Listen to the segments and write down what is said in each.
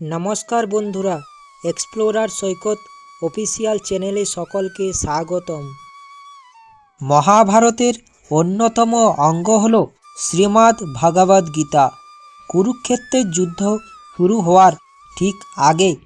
নমস্কার বন্ধুরা এক্সপ্লোরার সৈকত অফিসিয়াল চ্যানেলে সকলকে স্বাগতম। মহাভারতের অন্যতম অঙ্গ হল শ্রীমদ্ ভগবদ গীতা। কুরুক্ষেত্রের যুদ্ধ শুরু হওয়ার ঠিক আগে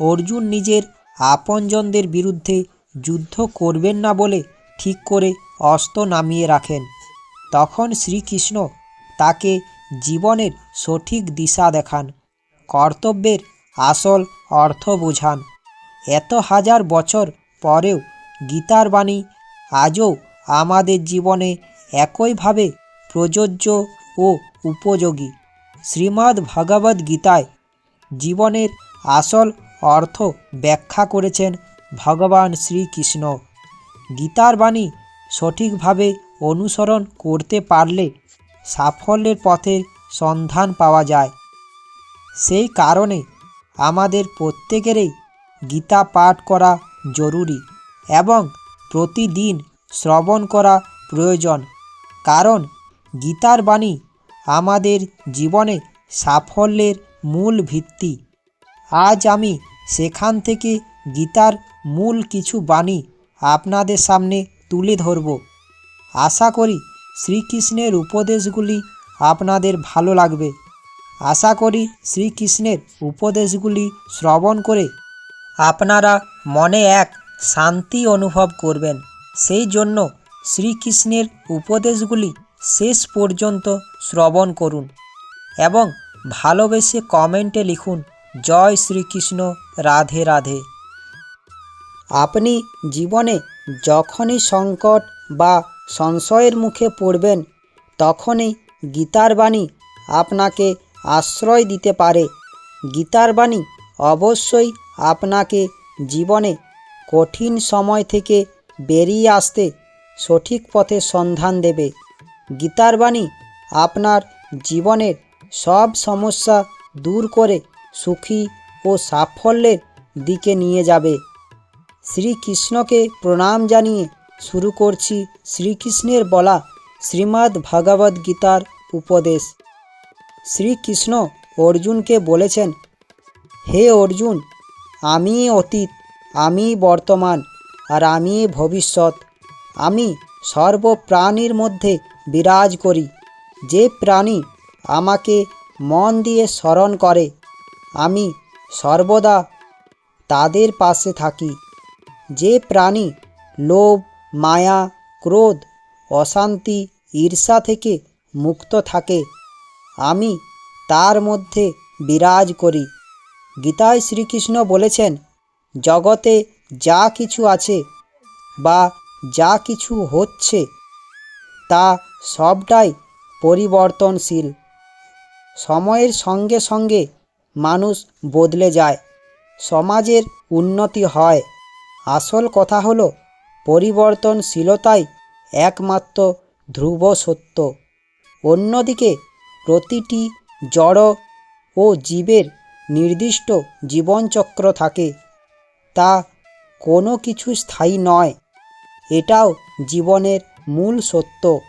অর্জুন নিজের আপনজনদের বিরুদ্ধে যুদ্ধ করবেন না বলে ঠিক করে অস্ত্র নামিয়ে রাখেন। তখন শ্রীকৃষ্ণ তাকে জীবনের সঠিক দিশা দেখান। কর্তব্যের আসল অর্থ বোঝান। এত হাজার বছর পরেও গীতার বাণী আজও আমাদের জীবনে একইভাবে প্রযোজ্য ও উপযোগী। শ্রীমদ্ ভগবদ গীতায় জীবনের আসল অর্থ ব্যাখ্যা করেছেন ভগবান শ্রীকৃষ্ণ। গীতার বাণী সঠিকভাবে অনুসরণ করতে পারলে সাফল্যের পথে সন্ধান পাওয়া যায়। সেই কারণে আমাদের প্রত্যেকেরই গীতা পাঠ করা জরুরি এবং প্রতিদিন শ্রবণ করা প্রয়োজন। কারণ গীতার বাণী আমাদের জীবনে সাফল্যের মূল ভিত্তি। আজ আমি সেখান থেকে গীতার মূল কিছু বাণী আপনাদের সামনে তুলে ধরব। আশা করি শ্রীকৃষ্ণের উপদেশগুলি আপনাদের ভালো লাগবে। আশা করি শ্রীকৃষ্ণের উপদেশগুলি শ্রবণ করে আপনারা মনে এক শান্তি অনুভব করবেন। সেই জন্য শ্রীকৃষ্ণের উপদেশগুলি শেষ পর্যন্ত শ্রবণ করুন এবং ভালোবেসে কমেন্টে লিখুন, জয় শ্রীকৃষ্ণ, রাধে রাধে। আপনি জীবনে যখনই সংকট বা সংশয়ের মুখে পড়বেন, তখনই গীতার বাণী আপনাকে আশ্রয় দিতে পারে। গীতার বাণী অবশ্যই আপনাকে জীবনে কঠিন সময় থেকে বেরিয়ে আসতে সঠিক পথে সন্ধান দেবে। গীতার বাণী আপনার জীবনের সব সমস্যা দূর করে সুখী ও সাফল্যের দিকে নিয়ে যাবে। শ্রীকৃষ্ণকে প্রণাম জানিয়ে শুরু করছি শ্রীকৃষ্ণের বলা শ্রীমদ্ ভগবদ্ গীতার উপদেশ। শ্রীকৃষ্ণ অর্জুনকে বলেছেন, হে অর্জুন, আমি অতীত, আমি বর্তমান, আর আমি ভবিষ্যৎ। আমি সর্বপ্রাণীর মধ্যে বিরাজ করি। যে প্রাণী আমাকে মন দিয়ে স্মরণ করে, আমি সর্বদা তাদের পাশে থাকি। যে প্রাণী লোভ, মায়া, ক্রোধ, অশান্তি, ঈর্ষা থেকে মুক্ত থাকে আমি তার মধ্যে বিরাজ করি। গীতায় শ্রীকৃষ্ণ বলেছেন, জগতে যা কিছু আছে বা যা কিছু হচ্ছে, তা সবটাই পরিবর্তনশীল। সময়ের সঙ্গে সঙ্গে মানুষ বদলে যায়, সমাজের উন্নতি হয়। আসল কথা হলো, পরিবর্তনশীলতাই একমাত্র ধ্রুব সত্য। অন্যদিকে প্রতিটি জড় ও জীবের নির্দিষ্ট জীবনচক্র থাকে। তা কোনো কিছু স্থায়ী নয়। এটাও জীবনের মূল সত্য।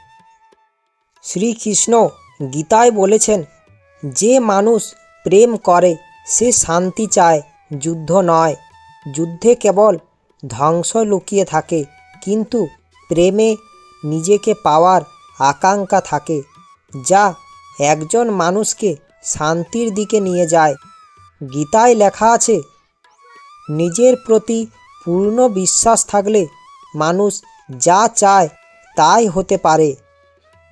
শ্রীকৃষ্ণ গীতায় বলেছেন, যে মানুষ প্রেম করে, সে শান্তি চায়, যুদ্ধ নয়। যুদ্ধে কেবল ধ্বংস লুকিয়ে থাকে, কিন্তু প্রেমে নিজেকে পাওয়ার আকাঙ্ক্ষা থাকে, যা একজন মানুষকে শান্তির দিকে নিয়ে যায়। গীতায় লেখা আছে, নিজের প্রতি পূর্ণ বিশ্বাস থাকলে মানুষ যা চায় তাই হতে পারে।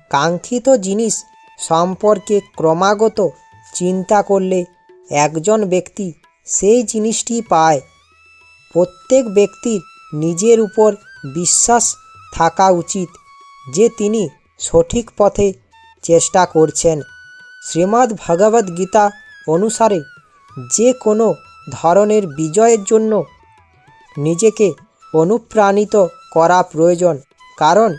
কাঙ্ক্ষিত জিনিস সম্পর্কে ক্রমাগত চিন্তা করলে একজন ব্যক্তি সেই জিনিসটি পায়। প্রত্যেক ব্যক্তির নিজের উপর বিশ্বাস থাকা উচিত যে তিনি সঠিক পথে চেষ্টা করছেন। শ্রীমদ্ ভগবদ গীতা অনুসারে যে কোনো ধরনের বিজয়ের জন্য নিজেকে অনুপ্রাণিত করা প্রয়োজন। কারণ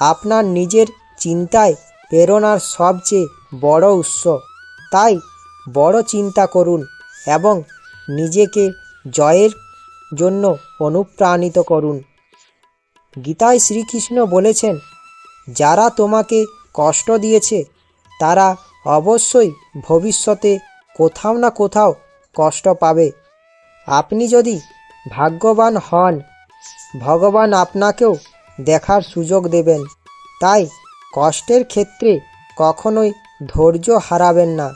আপনার নিজের চিন্তায় প্রেরণার সবচেয়ে বড় উৎস। তাই বড় চিন্তা করুন এবং নিজেকে জয়ের জন্য অনুপ্রাণিত করুন। গীতায় শ্রীকৃষ্ণ বলেছেন, যারা তোমাকে কষ্ট দিয়েছে, তারা অবশ্যই ভবিষ্যতে কোথাও না কোথাও কষ্ট পাবে। আপনি যদি ভাগ্যবান হন, ভগবান আপনাকেও দেখার সুযোগ দেবেন। তাই কষ্টের ক্ষেত্রে কখনোই ধৈর্য হারাবেন না।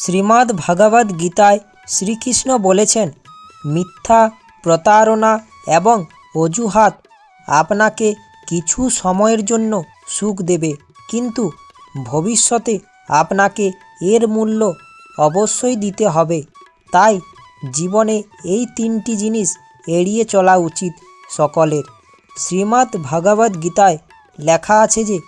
শ্রীমদ্ ভাগবত গীতায় শ্রীকৃষ্ণ বলেছেন, মিথ্যা প্রতারণা এবং অজুহাত আপনাকে কিছু সময়ের জন্য সুখ দেবে। কিন্তু ভবিষ্যতে আপনাকে এর মূল্য অবশ্যই দিতে হবে। তাই জীবনে এই তিনটি জিনিস এড়িয়ে চলা উচিত সকলের। শ্রীমদ্ ভগবদ গীতায় লেখা আছে যে,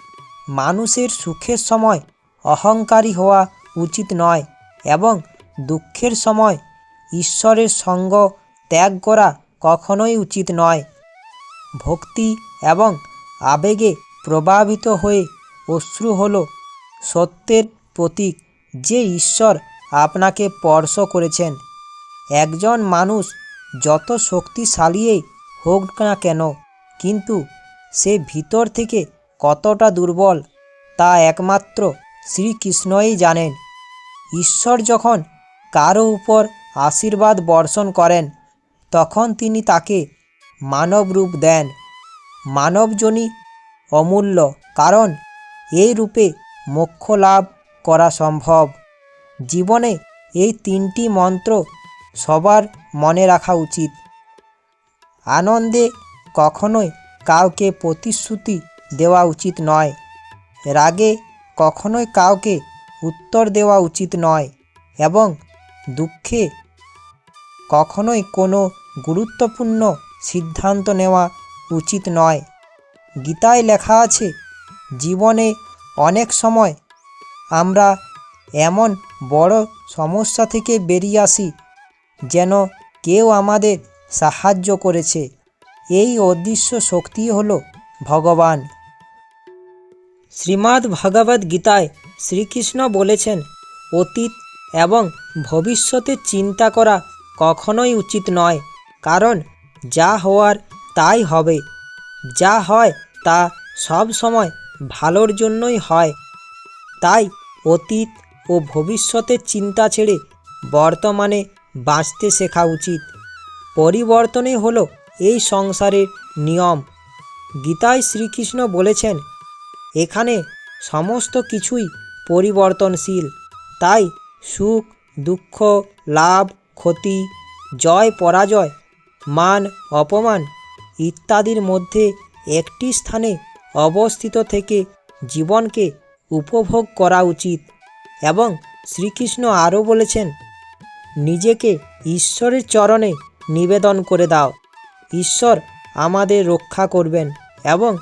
মানুষের সুখের সময় অহংকারী হওয়া উচিত নয় এবং দুঃখের সময় ঈশ্বরের সঙ্গ ত্যাগ করা কখনোই উচিত নয়। ভক্তি এবং আবেগে প্রভাবিত হয়ে অশ্রু হল সত্যের প্রতীক যে ঈশ্বর আপনাকে স্পর্শ করেছেন। একজন মানুষ যত শক্তিশালীই হোক না কেন, কিন্তু সে ভিতর থেকে কতটা দুর্বল তা একমাত্র শ্রীকৃষ্ণই জানেন। ঈশ্বর যখন কারও উপর আশীর্বাদ বর্ষণ করেন, তখন তিনি তাকে মানব রূপ দেন। মানবজনী অমূল্য, কারণ এই রূপে মোক্ষ লাভ করা সম্ভব। জীবনে এই তিনটি মন্ত্র সবার মনে রাখা উচিত। আনন্দে কখনোই কাউকে প্রতিশ্রুতি দেওয়া উচিত নয়। রাগে কখনোই কাউকে উত্তর দেওয়া উচিত নয় এবং দুঃখে কখনোই কোনো গুরুত্বপূর্ণ সিদ্ধান্ত নেওয়া উচিত নয়। গীতায় লেখা আছে, জীবনে অনেক সময় আমরা এমন বড় সমস্যা থেকে বেরিয়ে আসি যেন কেউ আমাদের সাহায্য করেছে। এই অদৃশ্য শক্তি হল ভগবান। শ্রীমদ্ ভগবদ গীতায় শ্রীকৃষ্ণ বলেছেন, অতীত এবং ভবিষ্যতে চিন্তা করা কখনোই উচিত নয়, কারণ যা হওয়ার তাই হবে। যা হয় তা সব সময় ভালোর জন্যই হয়। তাই অতীত ও ভবিষ্যতের চিন্তা ছেড়ে বর্তমানে বাঁচতে শেখা উচিত। পরিবর্তনই হলো এই সংসারের নিয়ম। গীতায় শ্রীকৃষ্ণ বলেছেন, এখানে সমস্ত কিছুই পরিবর্তনশীল। তাই সুখ, দুঃখ, লাভ, ক্ষতি, জয়, পরাজয়, মান, অপমান ইত্যাদির মধ্যে একটি স্থানে অবস্থিত থেকে জীবনকে উপভোগ করা উচিত এবং শ্রীকৃষ্ণ আরও বলেছেন, নিজেকে ঈশ্বরের চরণে নিবেদন করে দাও। ঈশ্বর আমাদের রক্ষা করবেন এবং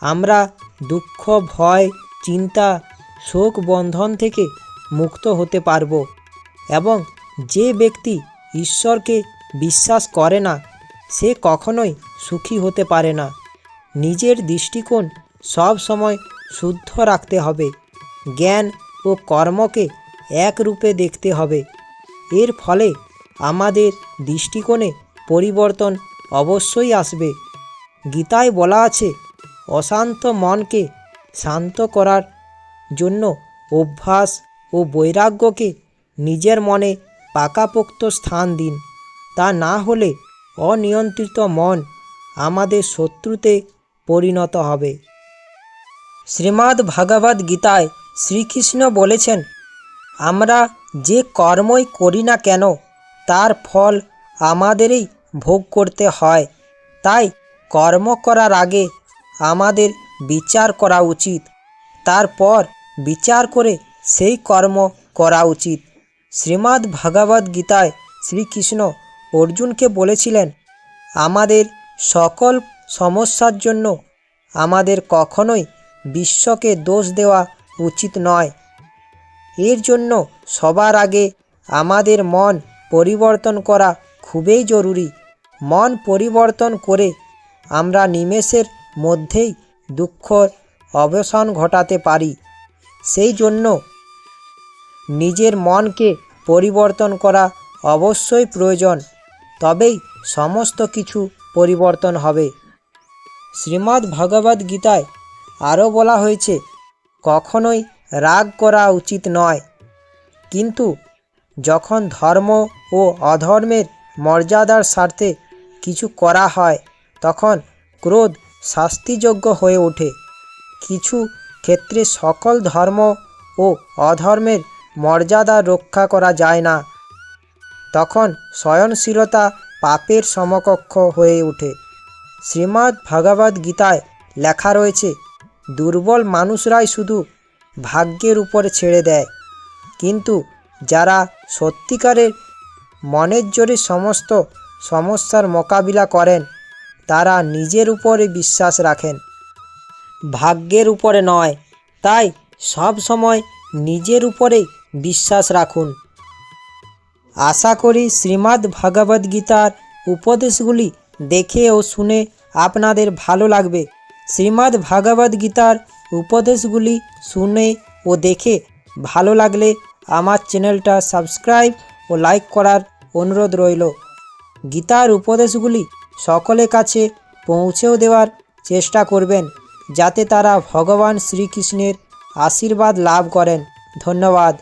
আমরা দুঃখ, ভয়, চিন্তা, শোক, বন্ধন থেকে মুক্ত হতে পারব এবং যে ব্যক্তি ঈশ্বরকে বিশ্বাস করে না, সে কখনোই সুখী হতে পারে না। নিজের দৃষ্টিকোণ সব সময় শুদ্ধ রাখতে হবে। জ্ঞান ও কর্মকে এক রূপে দেখতে হবে। এর ফলে আমাদের দৃষ্টিকোণে পরিবর্তন অবশ্যই আসবে। গীতায় বলা আছে, অশান্ত মনকে শান্ত করার জন্য অভ্যাস ও বৈরাগ্যকে নিজের মনে পাকাপোক্ত স্থান দিন। তা না হলে অনিয়ন্ত্রিত মন আমাদের শত্রুতে পরিণত হবে। শ্রীমদ্ ভাগবত গীতায় শ্রীকৃষ্ণ বলেছেন, আমরা যে কর্মই করি না কেন, তার ফল আমাদেরই ভোগ করতে হয়। তাই কর্ম করার আগে আমাদের বিচার করা উচিত। তারপর বিচার করে সেই কর্ম করা উচিত। শ্রীমদ্ ভগবদ গীতায় শ্রীকৃষ্ণ অর্জুনকে বলেছিলেন, আমাদের সকল সমস্যার জন্য আমাদের কখনোই বিশ্বকে দোষ দেওয়া উচিত নয়। এর জন্য সবার আগে আমাদের মন পরিবর্তন করা খুবই জরুরি। মন পরিবর্তন করে আমরা নিমেষের মধ্যেই দুঃখ, অবসান ঘটাতে পারি। সেই জন্য নিজের মনকে পরিবর্তন করা অবশ্যই প্রয়োজন, তবেই সমস্ত কিছু পরিবর্তন হবে। শ্রীমদ্ ভগবদ গীতায় আরও বলা হয়েছে, কখনোই রাগ করা উচিত নয়। কিন্তু যখন ধর্ম ও অধর্মের মর্যাদার স্বার্থে কিছু করা হয়, তখন ক্রোধ শাস্তিযোগ্য হয়ে ওঠে। কিছু ক্ষেত্রে সকল ধর্ম ও অধর্মের মর্যাদা রক্ষা করা যায় না। তখন সয়নশীলতা পাপের সমকক্ষ হয়ে ওঠে। শ্রীমদ্ ভগবদ গীতায় লেখা রয়েছে, দুর্বল মানুষরাই শুধু ভাগ্যের উপরে ছেড়ে দেয়। কিন্তু যারা সত্যিকারের মনের জোরে সমস্ত সমস্যার মোকাবিলা করেন, তারা নিজের উপরে বিশ্বাস রাখেন। ভাগ্যের উপরে নয়, তাই সব সময় নিজের উপরেই বিশ্বাস রাখুন। আশা করি শ্রীমদ্ ভগবদ গীতার উপদেশগুলি দেখে ও শুনে আপনাদের ভালো লাগবে। শ্রীমদ্ ভাগবত গীতার উপদেশগুলি শুনে ও দেখে ভালো লাগলে আমার চ্যানেলটা সাবস্ক্রাইব ও লাইক করার অনুরোধ রইল। গীতার উপদেশগুলি সকলের কাছে পৌঁছেও দেওয়ার চেষ্টা করবেন, যাতে তারা ভগবান শ্রীকৃষ্ণের আশীর্বাদ লাভ করেন। ধন্যবাদ।